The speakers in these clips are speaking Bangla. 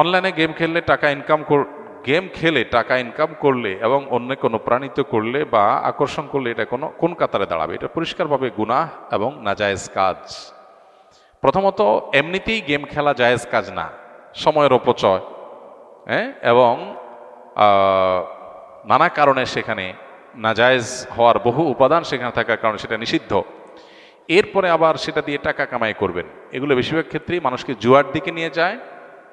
অনলাইনে গেম খেললে টাকা ইনকাম গেম খেলে টাকা ইনকাম করলে এবং অন্য কোনো প্রাণিত করলে বা আকর্ষণ করলে এটা কোনো, কোন কাতারে দাঁড়াবে? এটা পরিষ্কারভাবে গুনাহ এবং নাজায়েজ কাজ। প্রথমত, এমনিতেই গেম খেলা জায়েজ কাজ না। সময়ের অপচয় হ্যাঁ? এবং নানা কারণে সেখানে নাজায়েজ হওয়ার বহু উপাদান সেখানে থাকার কারণে সেটা নিষিদ্ধ। এরপরে আবার সেটা দিয়ে টাকা কামাই করবেন। এগুলো বেশিরভাগ ক্ষেত্রেই মানুষকে জুয়ার দিকে নিয়ে যায়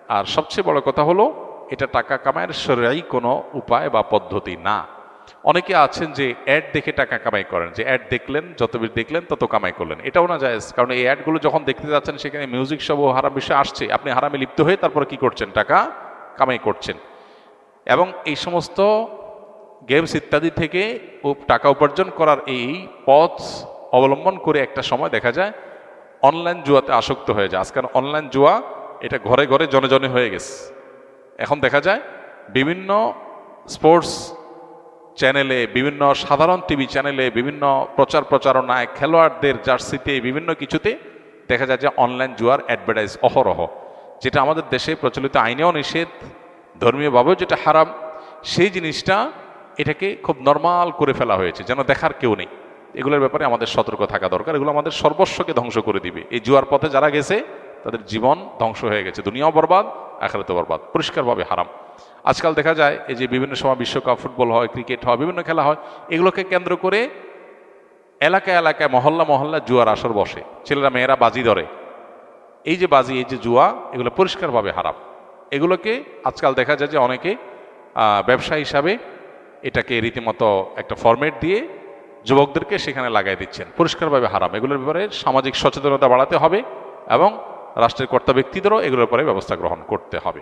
আর সবচেয়ে বড় কথা হলো, এটা টাকা কামাইয়ের সরাই কোনো উপায় বা পদ্ধতি না। অনেকে আছেন যে অ্যাড দেখে টাকা কামাই করেন, যে অ্যাড দেখলেন, যত বেশি দেখলেন, তত কামাই করলেন। এটাও না যায় কারণ এই অ্যাডগুলো যখন দেখতে যাচ্ছেন, সেখানে মিউজিক সব হারাম বিষয় আসছে। আপনি হারামে লিপ্ত হয়ে তারপরে কি করছেন? টাকা কামাই করছেন। এবং এই সমস্ত গেমস ইত্যাদি থেকে টাকা উপার্জন করার এই পথ অবলম্বন করে একটা সময় দেখা যায় অনলাইন জুয়াতে আসক্ত হয়ে যায়। আজকাল অনলাইন জুয়া এটা ঘরে ঘরে জনে জনে হয়ে গেছে। এখন দেখা যায়, বিভিন্ন স্পোর্টস চ্যানেলে বিভিন্ন সাধারণ টিভি চ্যানেলে বিভিন্ন প্রচার প্রচারণায়, খেলোয়াড়দের জার্সিতে, বিভিন্ন কিছুতে দেখা যায় যে অনলাইন জুয়ার অ্যাডভার্টাইজ অহরহ। যেটা আমাদের দেশে প্রচলিত আইনেও নিষেধ ধর্মীয়ভাবেও যেটা হারাম, সেই জিনিসটা এটাকে খুব নর্মাল করে ফেলা হয়েছে, যেন দেখার কেউ নেই। এগুলোর ব্যাপারে আমাদের সতর্ক থাকা দরকার, এগুলো আমাদের সর্বস্বকে ধ্বংস করে দিবে। এই জুয়ার পথে যারা গেছে তাদের জীবন ধ্বংস হয়ে গেছে। দুনিয়াও বরবাদ আখারাতে বরবাদ। পরিষ্কারভাবে হারাম। আজকাল দেখা যায়, এই যে বিভিন্ন সময় বিশ্বকাপ ফুটবল হয়, ক্রিকেট হয়, বিভিন্ন খেলা হয়, এগুলোকে কেন্দ্র করে এলাকায় এলাকায়, মহল্লা মহল্লা জুয়ার আসর বসে। ছেলেরা, মেয়েরা বাজি ধরে। এই যে বাজি, এই যে জুয়া, এগুলো পরিষ্কারভাবে হারাম। এগুলোকে আজকাল দেখা যায় যে অনেকে ব্যবসা হিসাবে এটাকে রীতিমতো একটা ফরম্যাট দিয়ে যুবকদেরকে সেখানে লাগাই দিচ্ছেন। পরিষ্কারভাবে হারাম। এগুলোর ব্যাপারে সামাজিক সচেতনতা বাড়াতে হবে এবং রাষ্ট্রের কর্তা ব্যক্তিদেরও এগুলোর পরে ব্যবস্থা গ্রহণ করতে হবে।